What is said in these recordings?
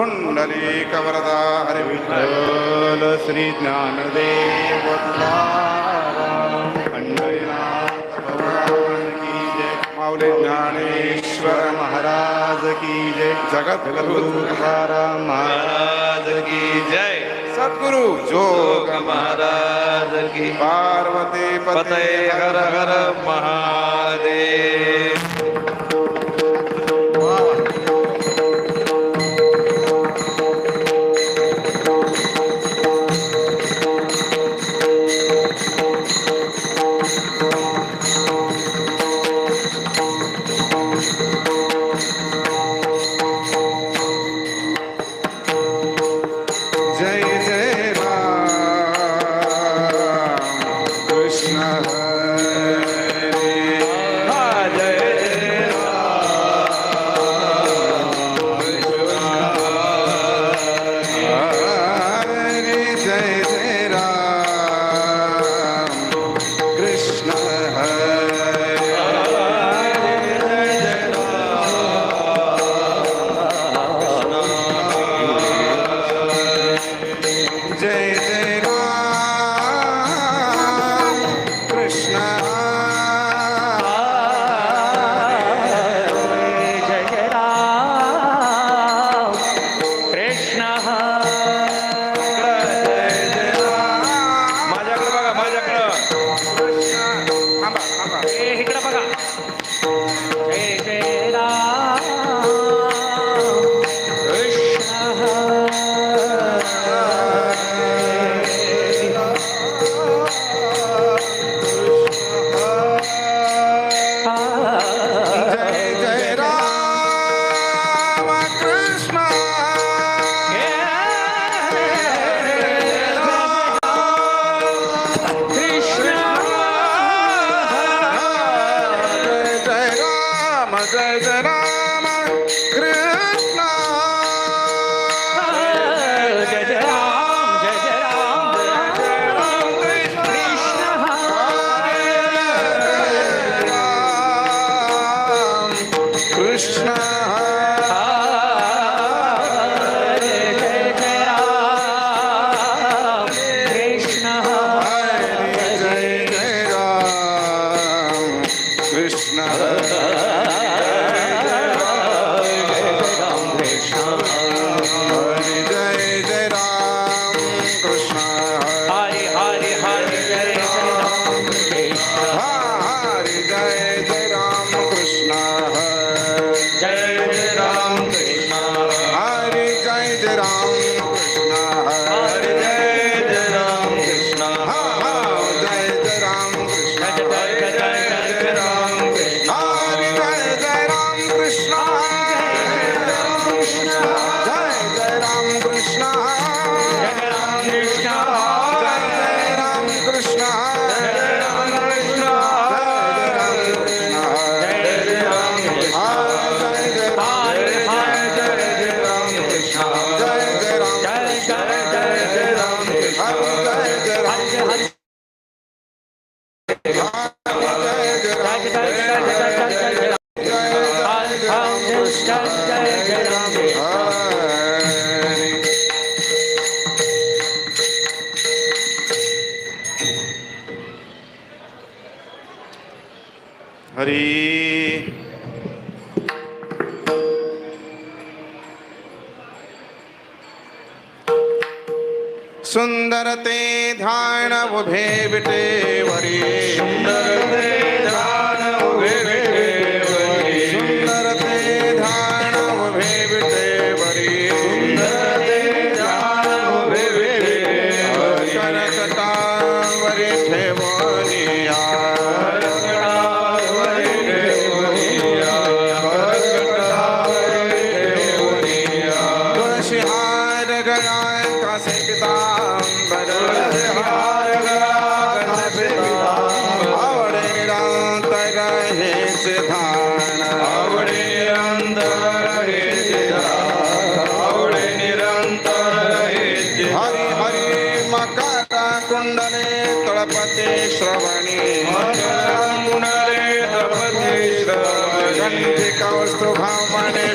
पुंडलीक वरदा हरविठ्ठल श्री ज्ञानदेव की जय. ज्ञानेश्वर महाराज की जय. जगत तुकाराम महाराज की जय. सद्गुरु जोग महाराज की. पार्वती पते हर हर महादेव. हरी। सुंदर ते ध्यान उभे बिटे वरी। सुंदर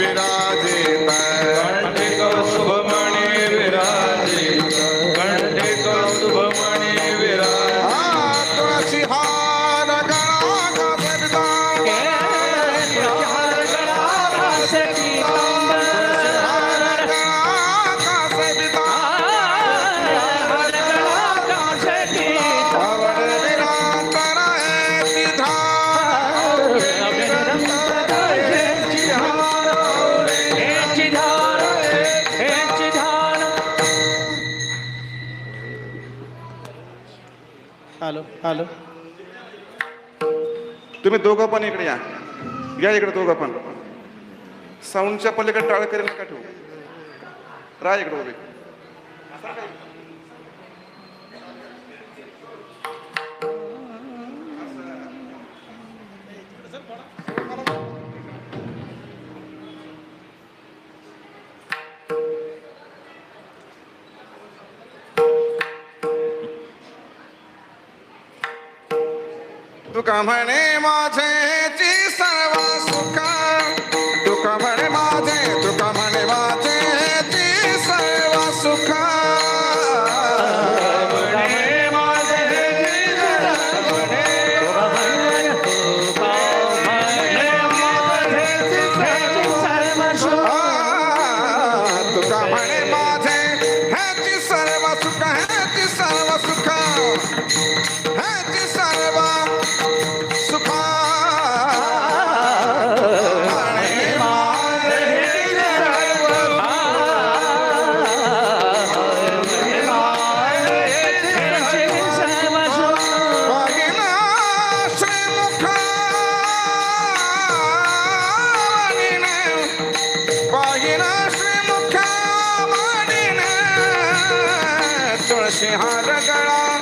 विराजे. हॅलो. तुम्ही दोघं पण इकडे या. या इकडे दोघं पण. साऊंडच्या पलीकडे टाळ करेल नका ठेवू? राहा इकडे उभे. તું કામણે માં છે तुळशी गळा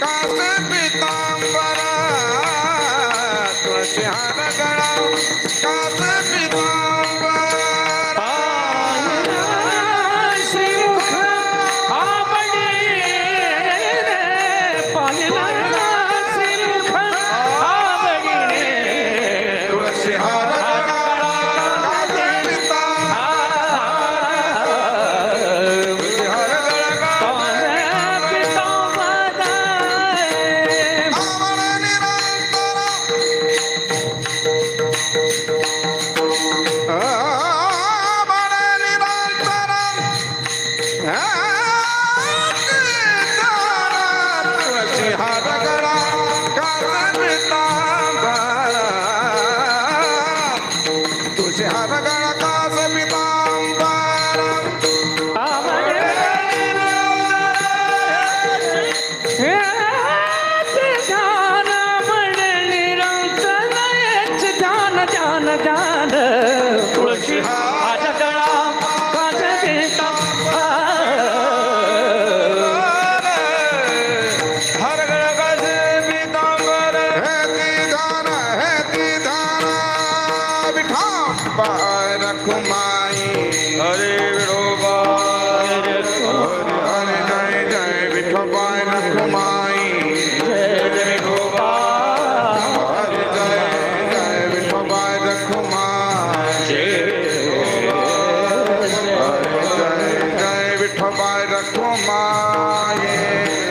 कास पितांबरा. तुळशी हार गळा कास विठा पाय रखुमाई हरे विठोबा हरे हरे जय जय विठा पाय रखुमाई हरे विठोबा हरे जय जय विठा पाय रखुमाई हरे जय जय विठा पाय रखुमाई वा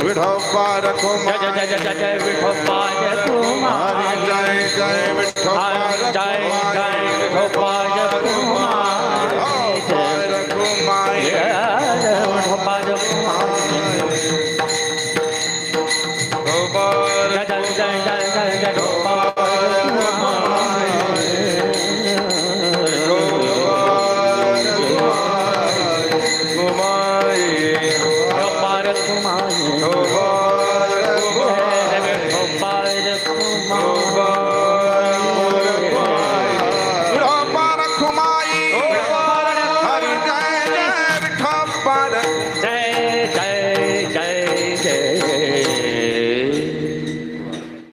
विठोबार कुमार जय जय जय जय विठोबाय हरे जय जय विठोबार जय कुमार